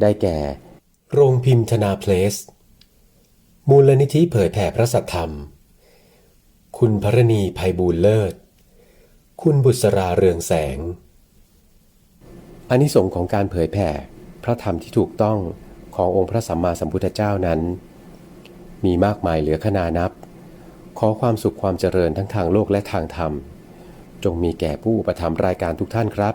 ได้แก่ โรงพิมพ์ธนาเพลส มูลนิธิเผยแผ่พระสัทธรรม คุณพรณีภัยบูลเลิศ คุณบุษราเรืองแสงอานิสงส์ของการเผยแผ่พระธรรมที่ถูกต้องขององค์พระสัมมาสัมพุทธเจ้านั้น มีมากมายเหลือขนานับ ขอความสุขความเจริญทั้งทางโลกและทางธรรม จงมีแก่ผู้อุปถัมภ์รายการทุกท่านครับ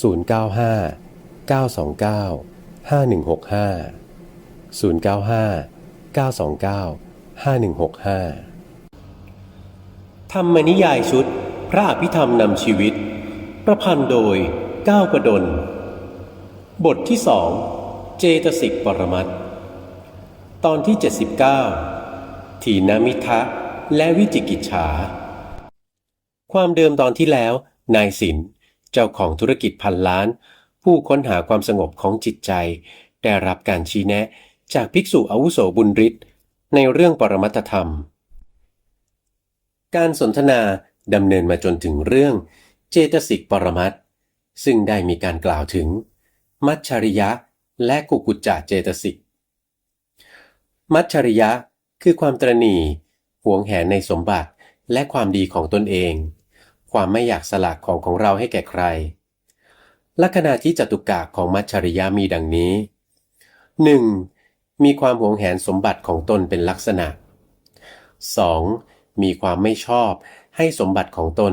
095 929 5165 095 929 5165 ธรรมนิยายชุด พระอภิธรรมนำชีวิต ประพันธ์โดยก้าวประดล บทที่สองเจตสิกปรมัตถ์ตอนที่ 79 ทีนามิทะและวิจิกิจฉา ความเดิมตอนที่แล้ว นายสิน เจ้าของธุรกิจพันล้าน ผู้ค้นหาความสงบของจิตใจ ได้รับการชี้แนะจากภิกษุอาวุโสบุญฤทธิ์ในเรื่องปรมัตธรรม การสนทนาดำเนินมาจนถึงเรื่องเจตสิกปรมัตซึ่งได้มีการกล่าวถึง มัจฉริยะและกุกุจจะเจตสิก มัจฉริยะคือความตรณีหวงแหนในสมบัติและความดีของตนเอง ความไม่อยากสละของของเราให้แก่ใคร ลักษณะที่จตุกะของมัจฉริยะมีดังนี้ 1. มีความหวงแหนสมบัติของตนเป็นลักษณะ 2. มีความไม่ชอบให้สมบัติของตน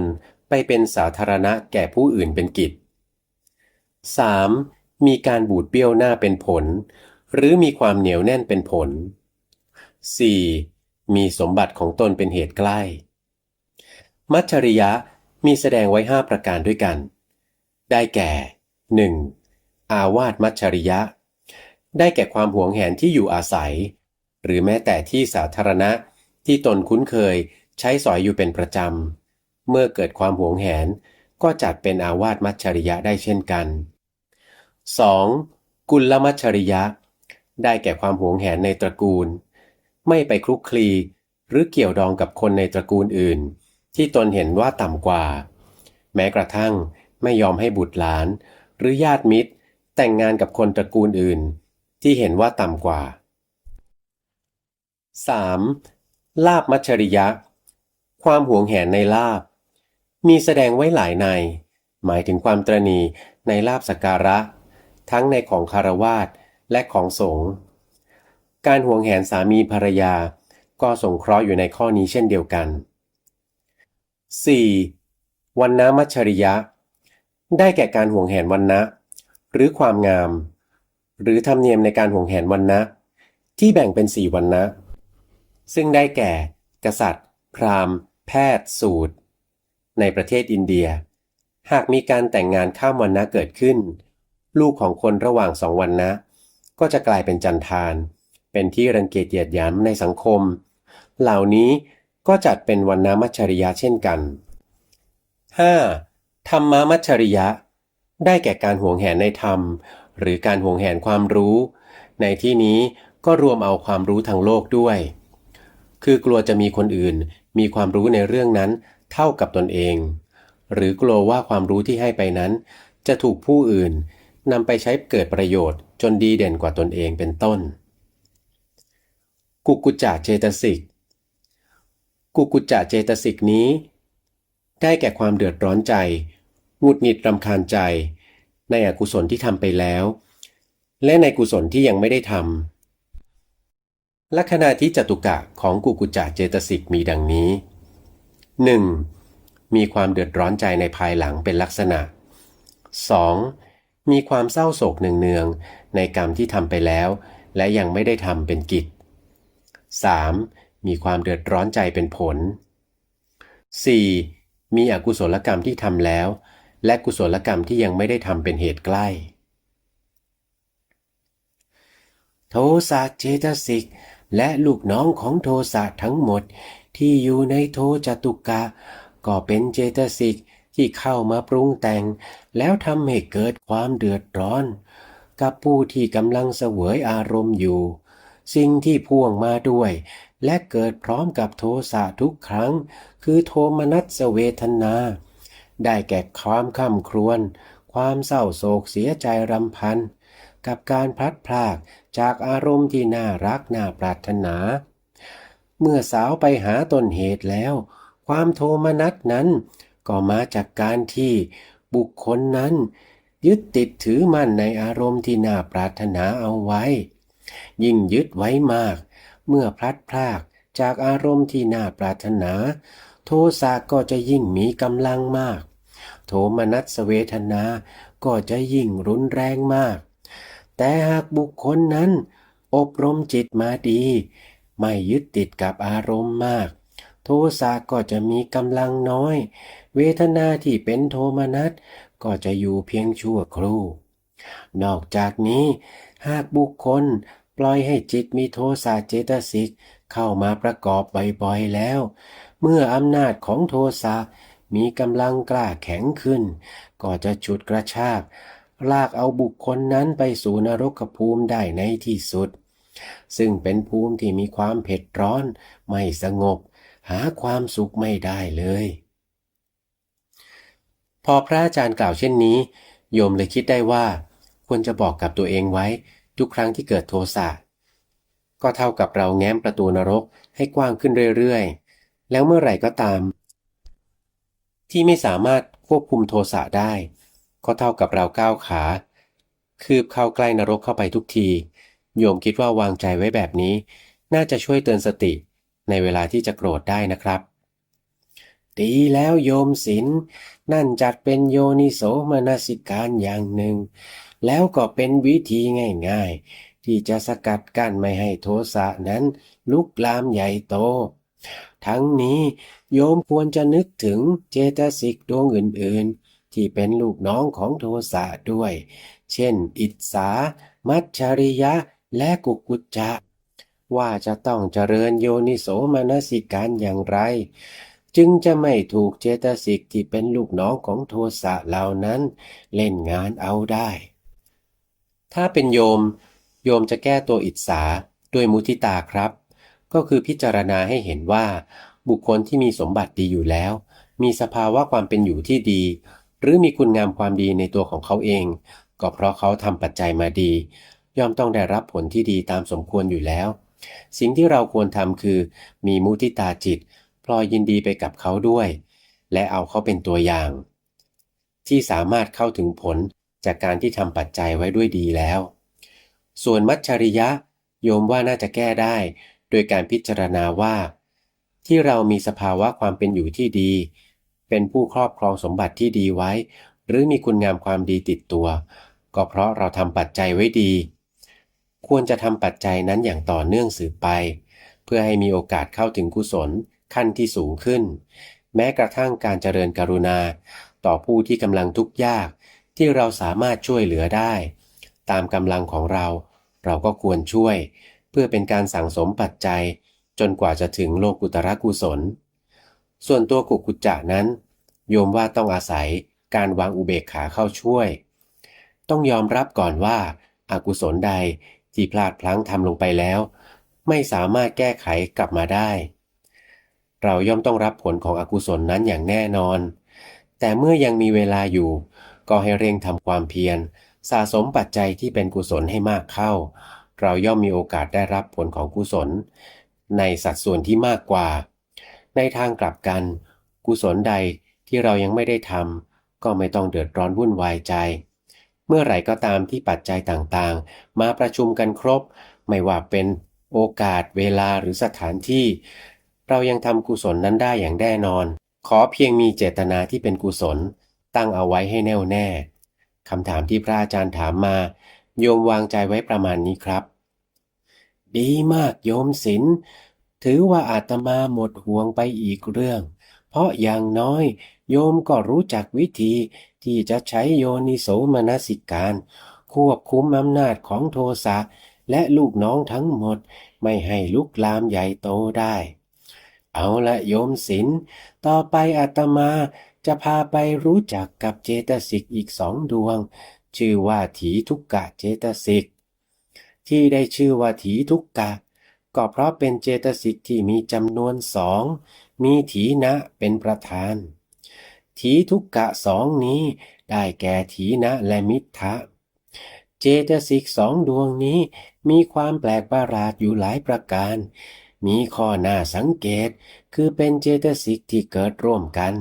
ไปเป็นสาธารณะแก่ผู้อื่นเป็นกิจ 3. มีการบูดเบี้ยวหน้าเป็นผล หรือมีความเหนียวแน่นเป็นผล 4. มีสมบัติของตนเป็นเหตุใกล้ มัจฉริยะ มีแสดงไว้5ประการด้วยกัน ได้แก่ 1. อาวาสมัจฉริยะ ได้แก่ความหวงแหนที่อยู่อาศัย หรือแม้แต่ที่สาธารณะที่ตนคุ้นเคยใช้สอยอยู่เป็นประจำ เมื่อเกิดความหวงแหนก็จัดเป็นอาวาสมัจฉริยะได้เช่นกัน 2. กุลมัจฉริยะ ได้แก่ความหวงแหนในตระกูล ไม่ไปคลุกคลีหรือเกี่ยวดองกับคนในตระกูลอื่น ที่ตนเห็นว่าต่ำกว่า แม้กระทั่งไม่ยอมให้บุตรหลาน หรือญาติมิตร แต่งงานกับคนตระกูลอื่น ที่เห็นว่าต่ำกว่า 3. ลาบมัจฉริยะ ความหวงแหนในลาบ มีแสดงไว้หลายใน หมายถึงความตรณีในลาบสกการะ ทั้งในของคารวาสและของสงฆ์การหวงแหนสามีภรรยา ก็สงเคราะห์อยู่ในข้อนี้เช่นเดียวกัน 4. วันนะมัจฉริยะ ได้แก่การห่วงแหนวันนะ หรือความงาม หรือธรรมเนียมในการห่วงแหนวันนะ ที่แบ่งเป็นสี่วันนะ ซึ่งได้แก่ กษัตริย์ พราหมณ์ แพทย์สูตร ในประเทศอินเดีย หากมีการแต่งงานข้ามวันนะเกิดขึ้น ลูกของคนระหว่างสองวันนะ ก็จะกลายเป็นจันทาน เป็นที่รังเกียจเหยียดหยามในสังคม เหล่านี้ ก็จัดเป็นวันนะมัชริยะเช่นกัน 5. ธรรมามัชชริยะ ได้แก่การห่วงแหนในธรรม หรือการห่วงแหนความรู้ ในที่นี้ก็รวมเอาความรู้ทางโลกด้วย คือกลัวจะมีคนอื่นมีความรู้ในเรื่องนั้นเท่ากับตนเอง หรือกลัวว่าความรู้ที่ให้ไปนั้น จะถูกผู้อื่นนำไปใช้เกิดประโยชน์จนดีเด่นกว่าตนเองเป็นต้น กุกุจจะเจตสิก กุกุจจะเจตสิกนี้ ได้แก่ความเดือดร้อนใจหงุดหงิดรำคาญใจ ในอกุศลที่ทำไปแล้ว และในกุศลที่ยังไม่ได้ทำลักษณะที่จตุกะของกุกุจจะเจตสิกมีดังนี้ 1. มีความเดือดร้อนใจในภายหลังเป็นลักษณะ 2. มีความเศร้าโศกเนืองๆในกรรมที่ทำไปแล้ว และยังไม่ได้ทำเป็นกิจ 3. มีความเดือดร้อนใจเป็นผล 4. มีอกุศลกรรมที่ทำแล้ว และกุศลกรรมที่ยังไม่ได้ทำเป็นเหตุใกล้ โทสะเจตสิก และลูกน้องของโทสะทั้งหมดที่อยู่ในโทจตุกะ ก็เป็นเจตสิกที่เข้ามาปรุงแต่ง แล้วทำให้เกิดความเดือดร้อน กับผู้ที่กำลังเสวยอารมณ์อยู่ สิ่งที่พ่วงมาด้วย และเกิดพร้อมกับโทสะทุกครั้ง คือโทมนัสเวทนา ได้แก่ความข้ำครวญความเศร้าโศกเสียใจรำพัน กับการพลัดพรากจากอารมณ์ที่น่ารักน่าปรารถนา เมื่อสาวไปหาต้นเหตุแล้ว ความโทมนัสนั้นก็มาจากการที่บุคคลนั้น ยึดติดถือมั่นในอารมณ์ที่น่าปรารถนาเอาไว้ ยิ่งยึดไว้มาก เมื่อพลัดพรากจากอารมณ์ที่น่าปรารถนา โทสะก็จะยิ่งมีกำลังมาก โทมนัสเวทนา ก็จะยิ่งรุนแรงมาก แต่หากบุคคลนั้น อบรมจิตมาดี ไม่ยึดติดกับอารมณ์มาก โทสะก็จะมีกำลังน้อย เวทนาที่เป็นโทมนัสก็จะอยู่เพียงชั่วครู่ นอกจากนี้ หากบุคคล ปล่อยให้จิตมีโทสะเจตสิกเข้ามาประกอบบ่อยๆแล้ว เมื่ออำนาจของโทสะมีกำลังกล้าแข็งขึ้น ก็จะฉุดกระชาก ลากเอาบุคคลนั้นไปสู่นรกภูมิได้ในที่สุด ซึ่งเป็นภูมิที่มีความเผ็ดร้อน ไม่สงบ หาความสุขไม่ได้เลย พอพระอาจารย์กล่าวเช่นนี้ โยมเลยคิดได้ว่า ควรจะบอกกับตัวเองไว้ ทุกครั้งที่เกิดโทสะก็เท่ากับเราแง้มประตูนรกให้กว้างขึ้นเรื่อยๆ แล้วเมื่อไหร่ก็ตาม ที่ไม่สามารถควบคุมโทสะได้ ก็เท่ากับเราก้าวขา คืบเข้าใกล้นรกเข้าไปทุกที โยมคิดว่าวางใจไว้แบบนี้ น่าจะช่วยเตือนสติในเวลาที่จะโกรธได้นะครับ ดีแล้วโยมศิลนั่นจัดเป็นโยนิโสมนสิการอย่างหนึ่ง แล้วก็เป็นวิธีง่ายๆ ที่จะสกัดกั้นไม่ให้โทสะนั้นลุกลามใหญ่โต ทั้งนี้โยมควรจะนึกถึงเจตสิกดวงอื่นๆ ที่เป็นลูกน้องของโทสะด้วย เช่น อิจฉามัจฉริยะ และกุกุจจะ ว่าจะต้องเจริญโยนิโสมนสิการอย่างไรจึงจะไม่ถูกเจตสิกที่เป็นลูกน้องของโทสะเหล่านั้น เล่นงานเอาได้ ถ้าเป็นโยม โยมจะแก้ตัวอิจฉาด้วยมุทิตาครับ ก็คือพิจารณาให้เห็นว่า บุคคลที่มีสมบัติดีอยู่แล้ว มีสภาวะความเป็นอยู่ที่ดี หรือมีคุณงามความดีในตัวของเขาเอง ก็เพราะเขาทำปัจจัยมาดี ย่อมต้องได้รับผลที่ดีตามสมควรอยู่แล้ว สิ่งที่เราควรทำคือ มีมุทิตาจิตพลอยยินดีไปกับเขาด้วย และเอาเขาเป็นตัวอย่าง ที่สามารถเข้าถึงผล จากการที่ทำปัจจัยไว้ด้วยดีแล้ว ส่วนมัจฉริยะโยมว่าน่าจะแก้ได้ โดยการพิจารณาว่า ที่เรามีสภาวะความเป็นอยู่ที่ดี เป็นผู้ครอบครองสมบัติที่ดีไว้ หรือมีคุณงามความดีติดตัว ก็เพราะเราทำปัจจัยไว้ดี ควรจะทำปัจจัยนั้นอย่างต่อเนื่องสืบไป เพื่อให้มีโอกาสเข้าถึงกุศลขั้นที่สูงขึ้น แม้กระทั่งการเจริญกรุณา ต่อผู้ที่กำลังทุกข์ยาก ที่เราสามารถช่วยเหลือได้ ตามกำลังของเรา เราก็ควรช่วย เพื่อเป็นการสั่งสมปัจจัย จนกว่าจะถึงโลกุตระกุศล ส่วนตัวกุกุจจะนั้น โยมว่าต้องอาศัยการวางอุเบกขาเข้าช่วย ต้องยอมรับก่อนว่าอากุศลใดที่พลาดพลั้งทำลงไปแล้ว ไม่สามารถแก้ไขกลับมาได้ เราย่อมต้องรับผลของอกุศลนั้นอย่างแน่นอน แต่เมื่อยังมีเวลาอยู่ ก็ให้เร่งทำความเพียร สะสมปัจจัยที่เป็นกุศลให้มากเข้า เราย่อมมีโอกาสได้รับผลของกุศล ในสัดส่วนที่มากกว่า ในทางกลับกัน กุศลใดที่เรายังไม่ได้ทำก็ไม่ต้องเดือดร้อนวุ่นวายใจ เมื่อไหร่ก็ตามที่ปัจจัยต่างๆ มาประชุมกันครบ ไม่ว่าเป็นโอกาสเวลาหรือสถานที่ เรายังทำกุศลนั้นได้อย่างแน่นอน ขอเพียงมีเจตนาที่เป็นกุศล ตั้งเอาไว้ให้แน่วแน่คำถามที่พระอาจารย์ถามมา โยมวางใจไว้ประมาณนี้ครับ ดีมากโยมศิลถือว่าอาตมาหมดห่วงไปอีกเรื่อง เพราะอย่างน้อยโยมก็รู้จักวิธีที่จะใช้โยนิโสมนสิการ ควบคุมอำนาจของโทสะและลูกน้องทั้งหมดไม่ให้ลุกลามใหญ่โตได้ เอาละโยมศิลต่อไปอาตมา จะพาไปรู้จักกับเจตสิกอีกสองดวง ชื่อว่าถีทุกกะเจตสิก ที่ได้ชื่อว่าถีทุกกะ ก็เพราะเป็นเจตสิกที่มีจำนวนสอง มีถีนะเป็นประธาน ถีทุกกะสองนี้ได้แก่ถีนะและมิทธะเจตสิกสองดวงนี้มีความแปลกประหลาดอยู่หลายประการ มีข้อน่าสังเกต คือเป็นเจตสิกที่เกิดร่วมกัน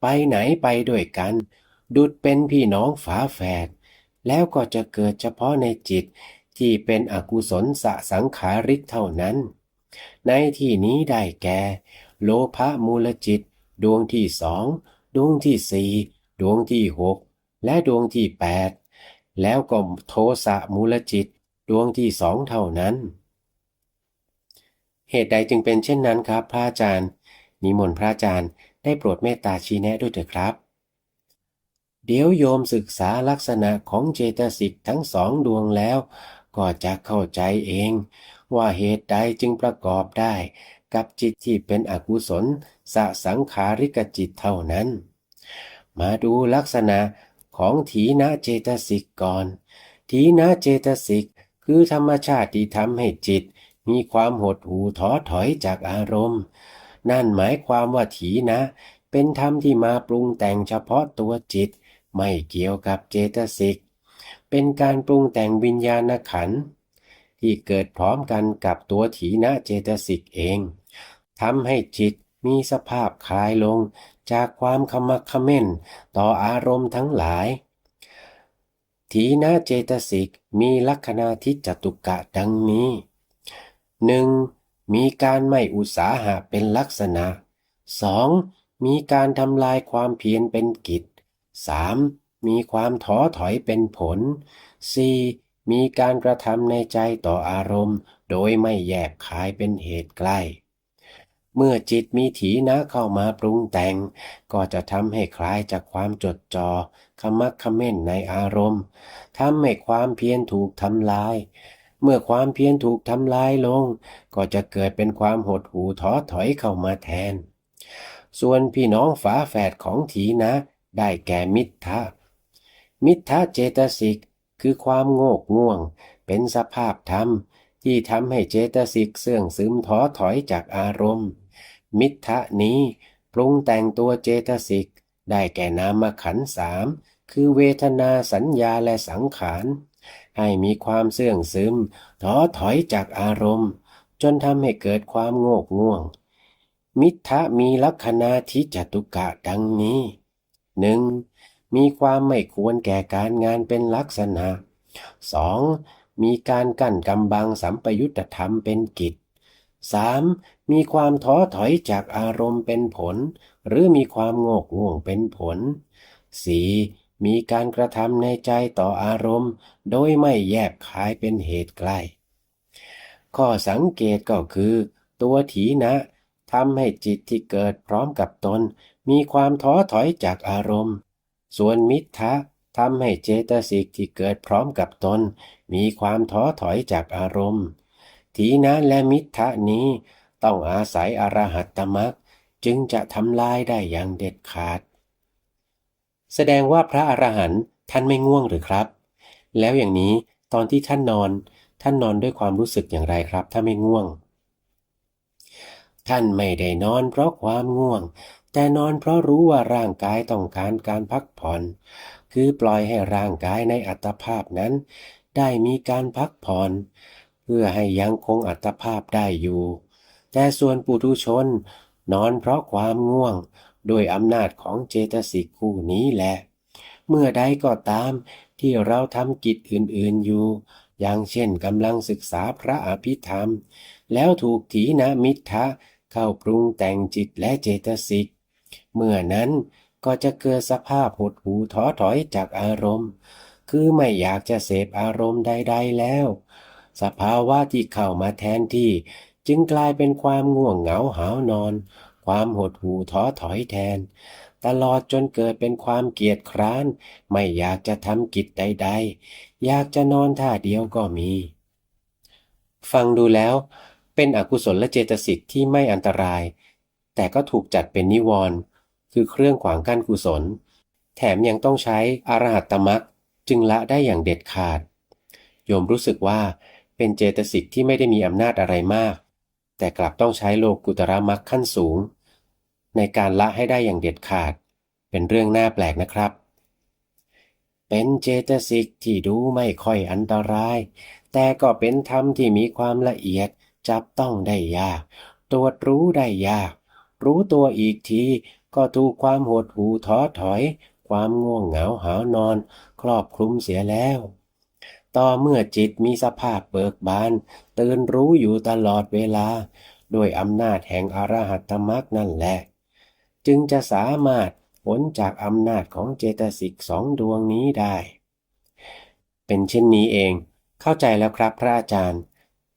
ไปไหนไปด้วยกัน ดุดเป็นพี่น้องฝาแฝด แล้วก็จะเกิดเฉพาะในจิตที่เป็นอกุศลสะสังขาริกเท่านั้น ในที่นี้ได้แก่ โลภะมูลจิต ดวงที่สอง ดวงที่สี่ ดวงที่หก และดวงที่แปดแล้วก็โทสะมูลจิต ดวงที่สองเท่านั้น เหตุใดจึงเป็นเช่นนั้นครับพระอาจารย์ นิมนต์พระอาจารย์ได้โปรดเมตตาชี้แนะด้วยเถิดครับ เดี๋ยวโยมศึกษาลักษณะของเจตสิกทั้งสองดวงแล้ว ก็จะเข้าใจเอง ว่าเหตุใดจึงประกอบได้ กับจิตที่เป็นอกุศลสสังขาริกจิตเท่านั้น มาดูลักษณะของถีนะเจตสิกก่อน ถีนะเจตสิกคือธรรมชาติที่ทำให้จิต มีความหดหู่ท้อถอยจากอารมณ์ นั่นหมายความว่าถีนะ เป็นธรรมที่มาปรุงแต่งเฉพาะตัวจิต ไม่เกี่ยวกับเจตสิก เป็นการปรุงแต่งวิญญาณขันธ์ที่เกิดพร้อมกันกับตัวถีนะเจตสิกเองทำให้จิตมีสภาพคลายลงจากความขมักเขม้นต่ออารมณ์ทั้งหลายถีนะเจตสิกมีลักษณะทิจตุกะดังนี้ 1. มีการไม่อุตสาหะเป็นลักษณะ 2. มีการทำลายความเพียรเป็นกิจ 3. มีความท้อถอยเป็นผล 4. มีการกระทำในใจต่ออารมณ์ โดยไม่แยกคายเป็นเหตุใกล้ เมื่อจิตมีถีนะเข้ามาปรุงแต่ง ก็จะทำให้คลายจากความจดจอ่อขมักขม้นในอารมณ์ทำให้ความเพียรถูกทำลาย เมื่อความเพียรถูกทำลายลง ก็จะเกิดเป็นความหดหู่ท้อถอยเข้ามาแทน ส่วนพี่น้องฝาแฝดของถีนะ ได้แก่มิทธะ มิทธะเจตสิกคือความโงกง่วง เป็นสภาพธรรม ที่ทำให้เจตสิกเสื่องซึมท้อถอยจากอารมณ์ มิทธะนี้ปรุงแต่งตัวเจตสิกได้แก่นามขันสามคือเวทนาสัญญาและสังขาร ให้มีความเสื่องซึมท้อถอยจากอารมณ์ จนทำให้เกิดความโงกง่วง มิทะมีลักษณะทิจตุกะดังนี้หนึ่งมีความไม่ควรแก่การงานเป็นลักษณะ 2. มีการกั้นกำบังสัมปยุตธรรมเป็นกิจ 3. มีความท้อถอยจากอารมณ์เป็นผล หรือมีความโงกง่วงเป็นผล 4. มีการกระทำในใจต่ออารมณ์ โดยไม่แยบคายเป็นเหตุใกล้ ข้อสังเกตก็คือ ตัวถีนะทำให้จิตที่เกิดพร้อมกับตน มีความท้อถอยจากอารมณ์ ส่วนมิทธะทำให้เจตสิกที่เกิดพร้อมกับตน มีความท้อถอยจากอารมณ์ ถีนะและมิทธะนี้ต้องอาศัยอรหัตตมรรคจึงจะทำลายได้อย่างเด็ดขาด แสดงว่าพระอรหันต์ท่านไม่ง่วงหรือครับ แล้วอย่างนี้ตอนที่ท่านนอน ท่านนอนด้วยความรู้สึกอย่างไรครับ ถ้าไม่ง่วง ท่านไม่ได้นอนเพราะความง่วง แต่นอนเพราะรู้ว่าร่างกายต้องการการพักผ่อน คือปล่อยให้ร่างกายในอัตภาพนั้น ได้มีการพักผ่อน เพื่อให้ยังคงอัตภาพได้อยู่ แต่ส่วนปุถุชน นอนเพราะความง่วง โดยอำนาจของเจตสิกคู่นี้แหละ เมื่อใดก็ตามที่เราทำกิจอื่นๆอยู่ อย่างเช่นกำลังศึกษาพระอภิธรรม แล้วถูกถีนมิทธะเข้าปรุงแต่งจิตและเจตสิก เมื่อนั้นก็จะเกิดสภาพหดหูท้อถอยจากอารมณ์ คือไม่อยากจะเสพอารมณ์ใด ๆแล้ว สภาวะที่เข้ามาแทนที่ จึงกลายเป็นความง่วงเหงาหานอน ความหดหู่ท้อถอยแทน ตลอดจนเกิดเป็นความเกียจคร้าน ไม่อยากจะทำกิจใด ๆ อยากจะนอนท่าเดียวก็มี ฟังดูแล้ว เป็นอกุศลและเจตสิกที่ไม่อันตราย แต่ก็ถูกจัดเป็นนิวรณ์คือเครื่องขวางกั้นกุศล แถมยังต้องใช้อรหัตตมรรคจึงละได้อย่างเด็ดขาด โยมรู้สึกว่าเป็นเจตสิกที่ไม่ได้มีอำนาจอะไรมาก แต่กลับต้องใช้โลกุตระมรรคขั้นสูง ในการละให้ได้อย่างเด็ดขาด เป็นเรื่องน่าแปลกนะครับ เป็นเจตสิกที่ดูไม่ค่อยอันตราย แต่ก็เป็นธรรมที่มีความละเอียดจับต้องได้ยาก ตรวจรู้ได้ยาก รู้ตัวอีกทีก็ถูกความหดหู่ท้อถอย ความง่วงเหงาหานอน ครอบคลุมเสียแล้วต่อเมื่อจิตมีสภาพเบิกบาน ตื่นรู้อยู่ตลอดเวลาโดยอำนาจแห่งอรหัตมรรคนั่นแหละ จึงจะสามารถพ้นจากอำนาจของเจตสิกสองดวงนี้ได้ เป็นเช่นนี้เอง เข้าใจแล้วครับพระอาจารย์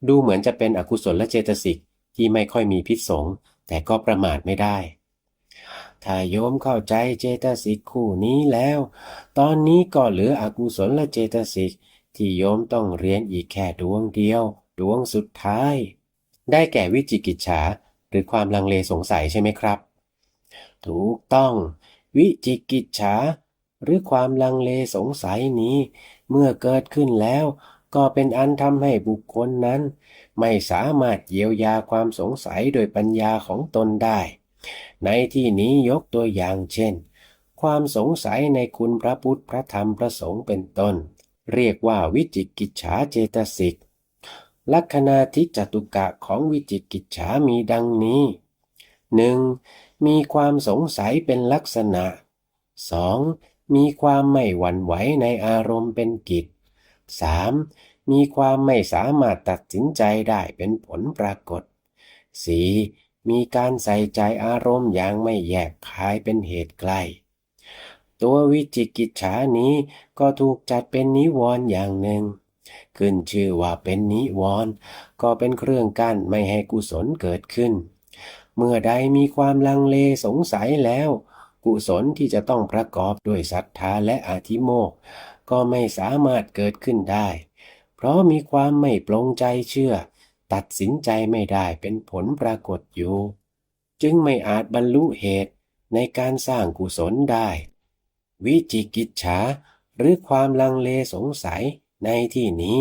ดูเหมือนจะเป็นอกุศลและเจตสิกที่ไม่ค่อยมีพิษสงแต่ก็ประมาทไม่ได้ ถ้าโยมเข้าใจเจตสิกคู่นี้แล้ว ตอนนี้ก็เหลืออกุศลและเจตสิกที่โยมต้องเรียนอีกแค่ดวงเดียว ดวงสุดท้าย ได้แก่วิจิกิจฉาหรือความลังเลสงสัยใช่ไหมครับ ถูกต้อง วิจิกิจฉาหรือความลังเลสงสัยนี้ เมื่อเกิดขึ้นแล้ว ก็เป็นอันทำให้บุคคลนั้น ไม่สามารถเยียวยาความสงสัยโดยปัญญาของตนได้ ในที่นี้ยกตัวอย่างเช่น ความสงสัยในคุณพระพุทธพระธรรมพระสงฆ์เป็นต้น เรียกว่าวิจิกิจฉาเจตสิกลัคนาทิจตุกะของวิจิกิจฉามีดังนี้ 1. มีความสงสัยเป็นลักษณะ 2. มีความไม่หวั่นไหวในอารมณ์เป็นกิจ 3. มีความไม่สามารถตัดสินใจได้เป็นผลปรากฏ 4. มีการใส่ใจอารมณ์อย่างไม่แยกคายเป็นเหตุใกล้ ตัววิจิกิจฉานี้ก็ถูกจัดเป็นนิวรณ์อย่างหนึ่ง ขึ้นชื่อว่าเป็นนิวรณ์ก็เป็นเครื่องกั้นไม่ให้กุศลเกิดขึ้น เมื่อใดมีความลังเลสงสัยแล้ว กุศลที่จะต้องประกอบด้วยศรัทธาและอาธิโมกข์ก็ไม่สามารถเกิดขึ้นได้ เพราะมีความไม่ปลงใจเชื่อ ตัดสินใจไม่ได้เป็นผลปรากฏอยู่ จึงไม่อาจบรรลุเหตุในการสร้างกุศลได้ วิจิกิจฉาหรือความลังเลสงสัยในที่นี้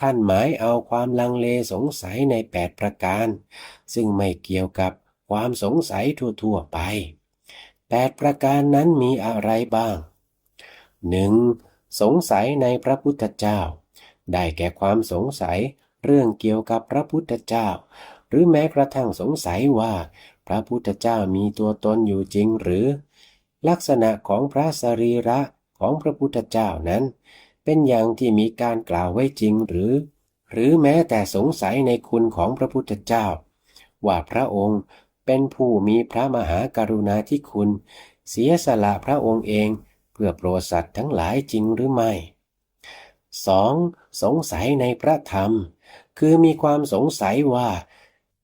ท่านหมายเอาความลังเลสงสัยในแปดประการ ซึ่งไม่เกี่ยวกับ ความสงสัยทั่วๆไปแปดประการนั้นมีอะไรบ้าง 1. สงสัยในพระพุทธเจ้า ได้แก่ความสงสัยเรื่องเกี่ยวกับพระพุทธเจ้า หรือแม้กระทั่งสงสัยว่า พระพุทธเจ้ามีตัวตนอยู่จริงหรือ ลักษณะของพระสรีระของพระพุทธเจ้านั้น เป็นอย่างที่มีการกล่าวไว้จริงหรือ หรือแม้แต่สงสัยในคุณของพระพุทธเจ้า ว่าพระองค์ เป็นผู้มีพระมหากรุณาธิคุณ เสียสละพระองค์เองเพื่อโปรดสัตว์ทั้งหลายจริงหรือไม่ 2. สงสัยในพระธรรม คือมีความสงสัยว่า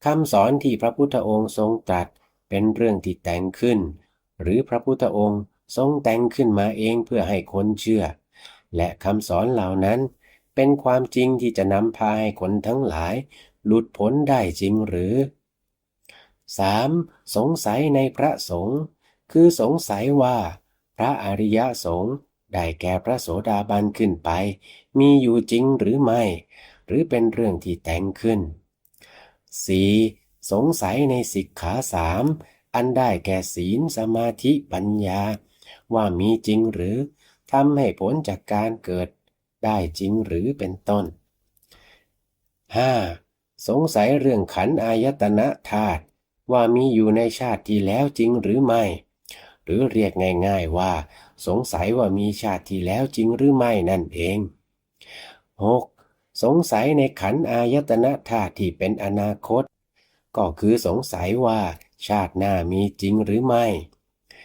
คำสอนที่พระพุทธองค์ทรงตรัสเป็นเรื่องที่แต่งขึ้น หรือพระพุทธองค์ทรงแต่งขึ้นมาเองเพื่อให้คนเชื่อ และคำสอนเหล่านั้น เป็นความจริงที่จะนำพาให้คนทั้งหลาย หลุดพ้นได้จริงหรือ 3. สงสัยในพระสงฆ์คือสงสัยว่า พระอริยสงฆ์ได้แก่พระโสดาบันขึ้นไป มีอยู่จริงหรือไม่ หรือเป็นเรื่องที่แต่งขึ้น 4. สงสัยในสิกขาสามอันได้แก่ศีลสมาธิปัญญา ว่ามีจริงหรือทำให้ผลจากการเกิดได้จริงหรือเป็นต้น 5. สงสัยเรื่องขันอายตนะธาตุ ว่ามีอยู่ในชาติที่แล้วจริงหรือไม่ หรือเรียกง่ายๆว่า สงสัยว่ามีชาติที่แล้วจริงหรือไม่นั่นเอง 6. สงสัยในขันอายตนะธาตุที่เป็นอนาคต ก็คือสงสัยว่าชาติหน้ามีจริงหรือไม่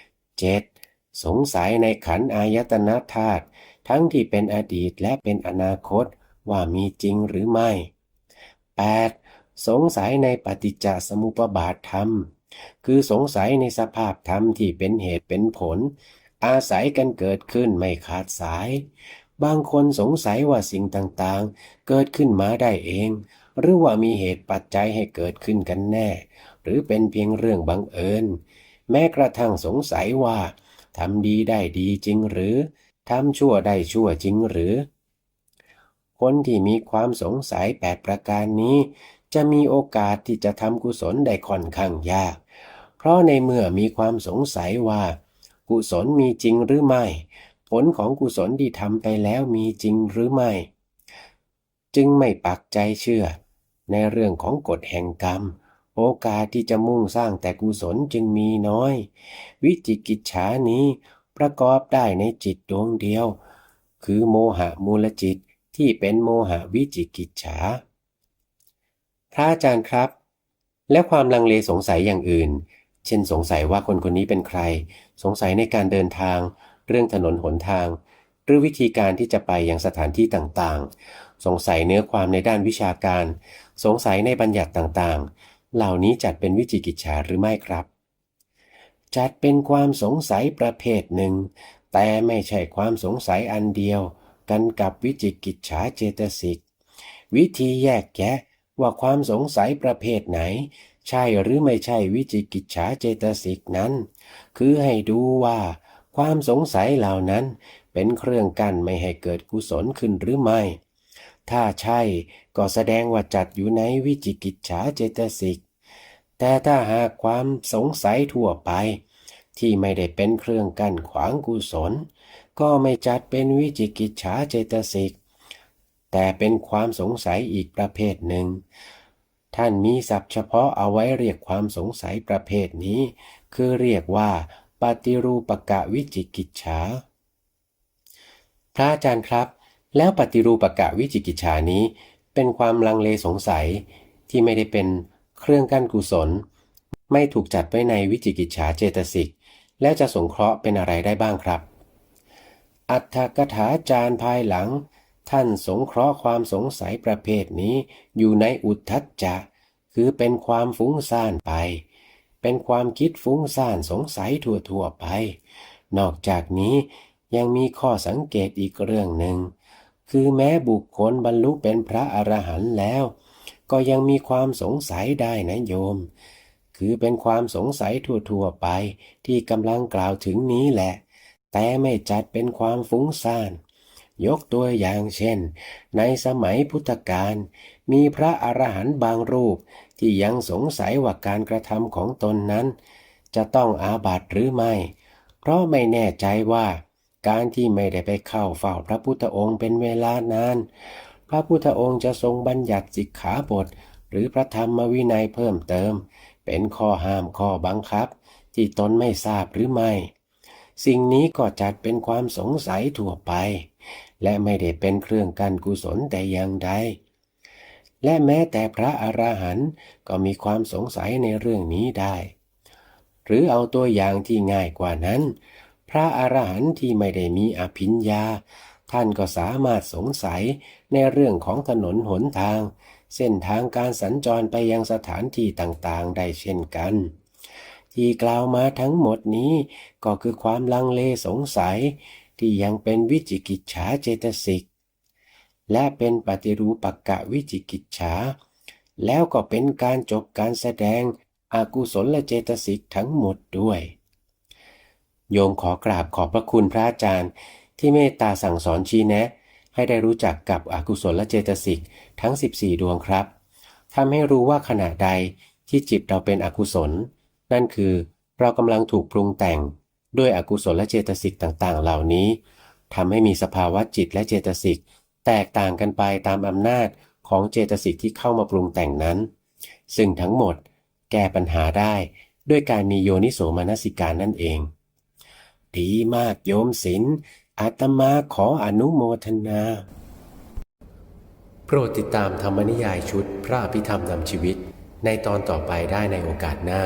7. สงสัยในขันอายตนะธาตุทั้งที่เป็นอดีตและเป็นอนาคตว่ามีจริงหรือไม่ 8. สงสัยในปฏิจจสมุปบาทธรรม คือสงสัยในสภาพธรรมที่เป็นเหตุเป็นผล อาศัยกันเกิดขึ้นไม่ขาดสาย บางคนสงสัยว่าสิ่งต่างๆ เกิดขึ้นมาได้เอง หรือว่ามีเหตุปัจจัยให้เกิดขึ้นกันแน่ หรือเป็นเพียงเรื่องบังเอิญ แม้กระทั่งสงสัยว่าทำดีได้ดีจริงหรือทำชั่วได้ชั่วจริงหรือ คนที่มีความสงสัยแปดประการนี้ จะมีโอกาสที่จะทำกุศลได้ค่อนข้างยาก เพราะในเมื่อมีความสงสัยว่า กุศลมีจริงหรือไม่ ผลของกุศลที่ทำไปแล้วมีจริงหรือไม่ จึงไม่ปักใจเชื่อ ในเรื่องของกฎแห่งกรรม โอกาสที่จะมุ่งสร้างแต่กุศลจึงมีน้อย วิจิกิจฉานี้ประกอบได้ในจิตดวงเดียว คือโมหะมูลจิตที่เป็นโมหะวิจิกิจฉา พระอาจารย์ครับ และความลังเลสงสัยอย่างอื่น เช่นสงสัยว่าคนคนนี้เป็นใคร สงสัยในการเดินทาง เรื่องถนนหนทาง หรือวิธีการที่จะไปยังสถานที่ต่างๆ สงสัยเนื้อความในด้านวิชาการ สงสัยในบัญญัติต่างๆ เหล่านี้จัดเป็นวิจิกิจฉาหรือไม่ครับ จัดเป็นความสงสัยประเภทหนึ่ง แต่ไม่ใช่ความสงสัยอันเดียว กันกับวิจิกิจฉาเจตสิก วิธีแยกแยะ ว่าความสงสัยประเภทไหน ใช่หรือไม่ใช่วิจิกิจฉาเจตสิกนั้น คือให้ดูว่า ความสงสัยเหล่านั้นเป็นเครื่องกั้นไม่ให้เกิดกุศลขึ้นหรือไม่ ถ้าใช่ก็แสดงว่าจัดอยู่ในวิจิกิจฉาเจตสิก แต่ถ้าหากความสงสัยทั่วไป ที่ไม่ได้เป็นเครื่องกั้นขวางกุศล ก็ไม่จัดเป็นวิจิกิจฉาเจตสิก แต่เป็นความสงสัยอีกประเภทหนึ่ง ท่านมีศัพท์เฉพาะเอาไว้เรียกความสงสัยประเภทนี้ คือเรียกว่า ปฏิรูปกะวิจิกิจฉา พระอาจารย์ครับ แล้วปฏิรูปกะวิจิกิจฉานี้ เป็นความลังเลสงสัยที่ไม่ได้เป็นเครื่องกั้นกุศล ไม่ถูกจัดไว้ในวิจิกิจฉาเจตสิก และจะสงเคราะห์เป็นอะไรได้บ้างครับ อัตถกถาจารย์ภายหลัง ท่านสงเคราะห์ความสงสัยประเภทนี้อยู่ในอุทธัจจะ คือเป็นความฟุ้งซ่านไป เป็นความคิดฟุ้งซ่านสงสัยทั่วๆไป นอกจากนี้ยังมีข้อสังเกตอีกเรื่องหนึ่ง คือแม้บุคคลบรรลุเป็นพระอรหันต์แล้ว ก็ยังมีความสงสัยได้นะโยม คือเป็นความสงสัยทั่วๆไปที่กำลังกล่าวถึงนี้แหละ แต่ไม่จัดเป็นความฟุ้งซ่าน ยกตัวอย่างเช่น ในสมัยพุทธกาลมีพระอรหันต์บางรูปที่ยังสงสัยว่าการกระทำของตนนั้น จะต้องอาบัติหรือไม่ เพราะไม่แน่ใจว่า การที่ไม่ได้ไปเข้าเฝ้าพระพุทธองค์เป็นเวลานาน พระพุทธองค์จะทรงบัญญัติสิกขาบท หรือพระธรรมวินัยเพิ่มเติม เป็นข้อห้ามข้อบังคับ ที่ตนไม่ทราบหรือไม่ สิ่งนี้ก็จัดเป็นความสงสัยทั่วไป และไม่ได้เป็นเครื่องกั้นกุศลแต่อย่างใดและแม้แต่พระอรหันต์ก็มีความสงสัยในเรื่องนี้ได้ หรือเอาตัวอย่างที่ง่ายกว่านั้น พระอรหันต์ที่ไม่ได้มีอภิญญา ท่านก็สามารถสงสัยในเรื่องของถนนหนทาง เส้นทางการสัญจรไปยังสถานที่ต่างๆ ได้เช่นกัน ที่กล่าวมาทั้งหมดนี้ก็คือความลังเลสงสัยที่ยังเป็นวิจิกิจฉาเจตสิก และเป็นปฏิรูปกกะวิจิกิจฉา แล้วก็เป็นการจบการแสดงอากุศลเจตสิกทั้งหมดด้วย โยมขอกราบขอบพระคุณพระอาจารย์ ที่เมตตาสั่งสอนชี้แนะ ให้ได้รู้จักกับอกุศลเจตสิกทั้ง 14 ดวงครับทำให้รู้ว่าขณะใดที่จิตเราเป็นอกุศล นั่นคือเรากำลังถูกปรุงแต่งด้วยอกุศลลเจตสิกต่างๆ เหล่านี้ทำให้มีสภาวะจิตและเจตสิกแตกต่างกันไปตามอำนาจของเจตสิกที่เข้ามาปรุงแต่งนั้น ซึ่งทั้งหมดแก้ปัญหาได้ด้วยการมีโยนิโสมนสิการนั่นเอง ดีมากโยมศิลอาตมาขออนุโมทนา โปรดติดตามธรรมนิยายชุดพระอภิธรรมนำชีวิตในตอนต่อไปได้ในโอกาสหน้า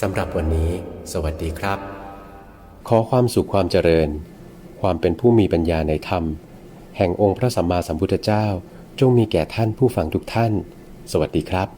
สำหรับวันนี้ สวัสดีครับ ขอความสุขความเจริญ ความเป็นผู้มีปัญญาในธรรม แห่งองค์พระสัมมาสัมพุทธเจ้า จงมีแก่ท่านผู้ฟังทุกท่าน สวัสดีครับ